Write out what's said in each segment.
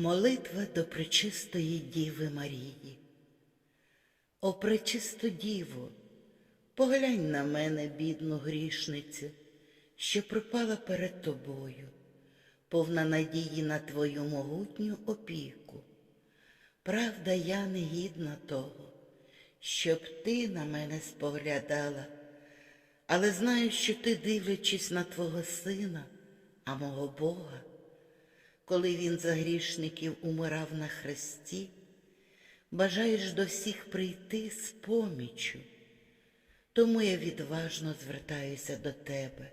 Молитва до пречистої Діви Марії. О пречисто Діво, поглянь на мене, бідну грішницю, що припала перед тобою, повна надії на твою могутню опіку. Правда, я не гідна того, щоб ти на мене споглядала, але знаю, що ти, дивлячись на твого сина, а мого Бога, коли він за грішників умирав на хресті, бажаєш до всіх прийти з поміччю. Тому я відважно звертаюся до тебе,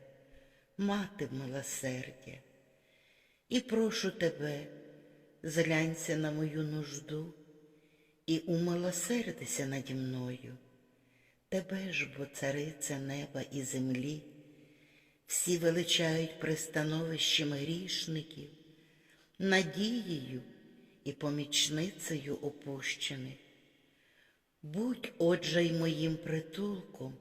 мати милосердя, і прошу тебе, зглянься на мою нужду і умилосердися наді мною. Тебе ж, бо цариця неба і землі, всі величають пристановищем грішників, надією і помічницею опущених. Будь, отже, й моїм притулком,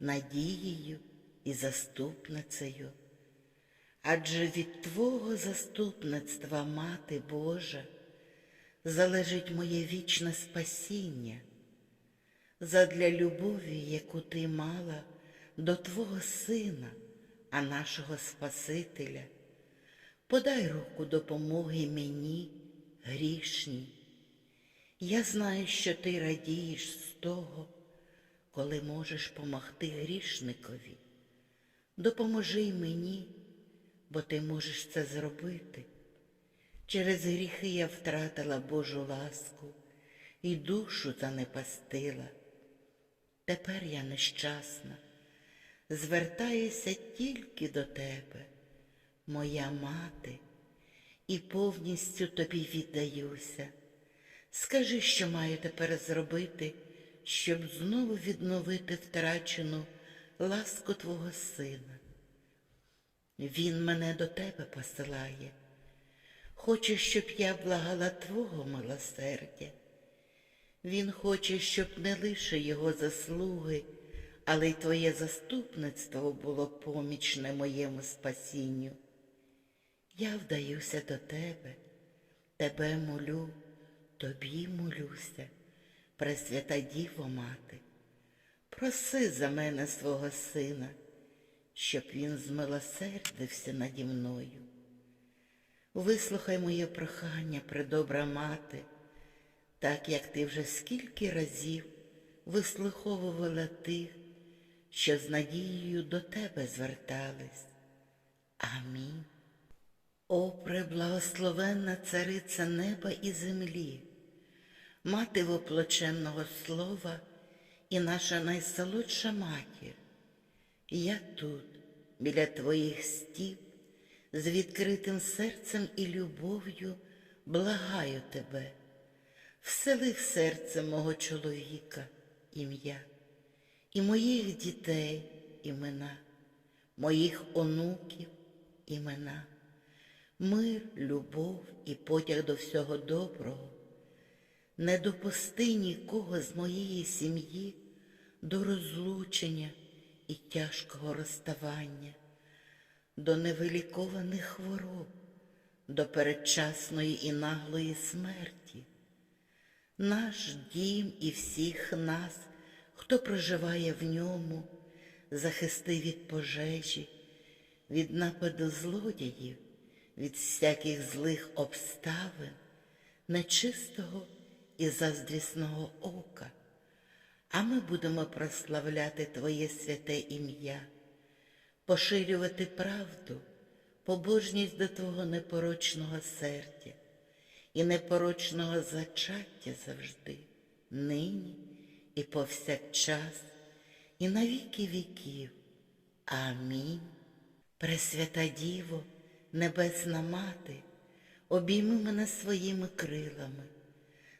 надією і заступницею. Адже від Твого заступництва, Мати Божа, залежить моє вічне спасіння, задля любові, яку ти мала до Твого Сина, а нашого Спасителя. Подай руку допомоги мені, грішній. Я знаю, що ти радієш з того, коли можеш помогти грішникові. Допоможи й мені, бо ти можеш це зробити. Через гріхи я втратила Божу ласку і душу занепастила. Тепер я нещасна, звертаюся тільки до тебе, моя мати, і повністю тобі віддаюся. Скажи, що маю тепер зробити, щоб знову відновити втрачену ласку Твого Сина. Він мене до тебе посилає. Хоче, щоб я благала Твого милосердя. Він хоче, щоб не лише його заслуги, але й Твоє заступництво було помічне моєму спасінню. Я вдаюся до Тебе, Тебе молю, Тобі молюся, Пресвята Діво Мати, проси за мене свого Сина, щоб він змилосердився наді мною. Вислухай моє прохання, предобра мати, так як ти вже скільки разів вислуховувала тих, що з надією до тебе звертались. Амінь. О, преблагословенна цариця неба і землі, мати воплоченного слова і наша найсолодша матір, я тут, біля твоїх стіп, з відкритим серцем і любов'ю благаю тебе, всели в серце мого чоловіка ім'я, і моїх дітей імена, моїх онуків імена, мир, любов і потяг до всього доброго. Не допусти нікого з моєї сім'ї до розлучення і тяжкого розставання до невилікованих хвороб, до передчасної і наглої смерті. Наш дім і всіх нас, хто проживає в ньому, захисти від пожежі, від нападу злодіїв, від всяких злих обставин, нечистого і заздрісного ока. А ми будемо прославляти Твоє святе ім'я поширювати правду, побожність до Твого непорочного серця і непорочного зачаття завжди, нині і повсякчас, і на віки віків. Амінь. Пресвята Діво, Небесна Мати, обійми мене своїми крилами,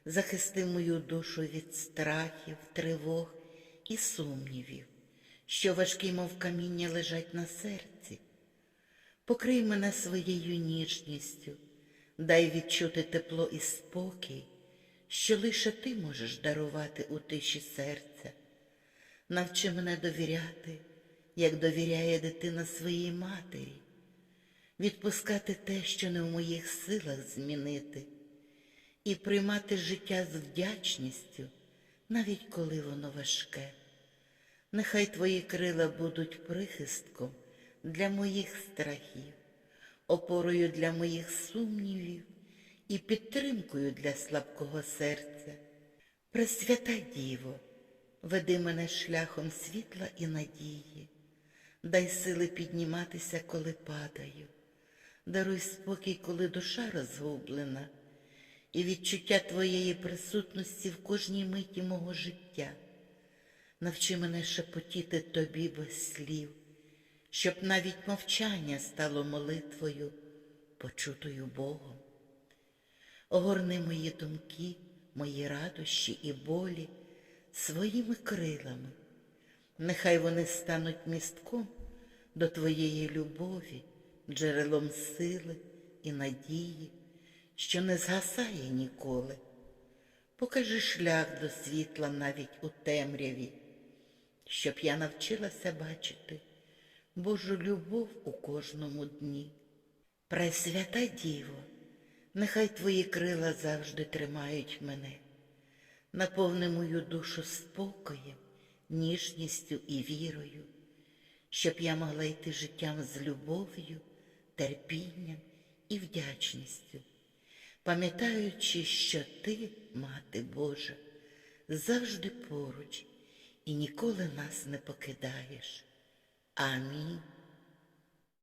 захисти мою душу від страхів, тривог і сумнівів що важкі, мов каміння, лежать на серці. Покрий мене своєю ніжністю, дай відчути тепло і спокій, що лише ти можеш дарувати у тиші серця. Навчи мене довіряти, як довіряє дитина своїй матері, відпускати те, що не в моїх силах змінити, і приймати життя з вдячністю, навіть коли воно важке. Нехай твої крила будуть прихистком для моїх страхів, опорою для моїх сумнівів і підтримкою для слабкого серця. Пресвята Діво, веди мене шляхом світла і надії, дай сили підніматися, коли падаю, даруй спокій, коли душа розгублена, і відчуття Твоєї присутності в кожній миті мого життя. Навчи мене шепотіти тобі без слів, щоб навіть мовчання стало молитвою, почутою Богом. Огорни мої думки, мої радощі і болі своїми крилами. Нехай вони стануть містком до Твоєї любові, джерелом сили і надії, що не згасає ніколи. Покажи шлях до світла навіть у темряві, щоб я навчилася бачити Божу любов у кожному дні. Пресвята Діво, нехай твої крила завжди тримають мене, наповни мою душу спокоєм, ніжністю і вірою, щоб я могла йти життям з любов'ю, терпінням і вдячністю, пам'ятаючи, що ти, Мати Божа, завжди поруч і ніколи нас не покидаєш. Амінь.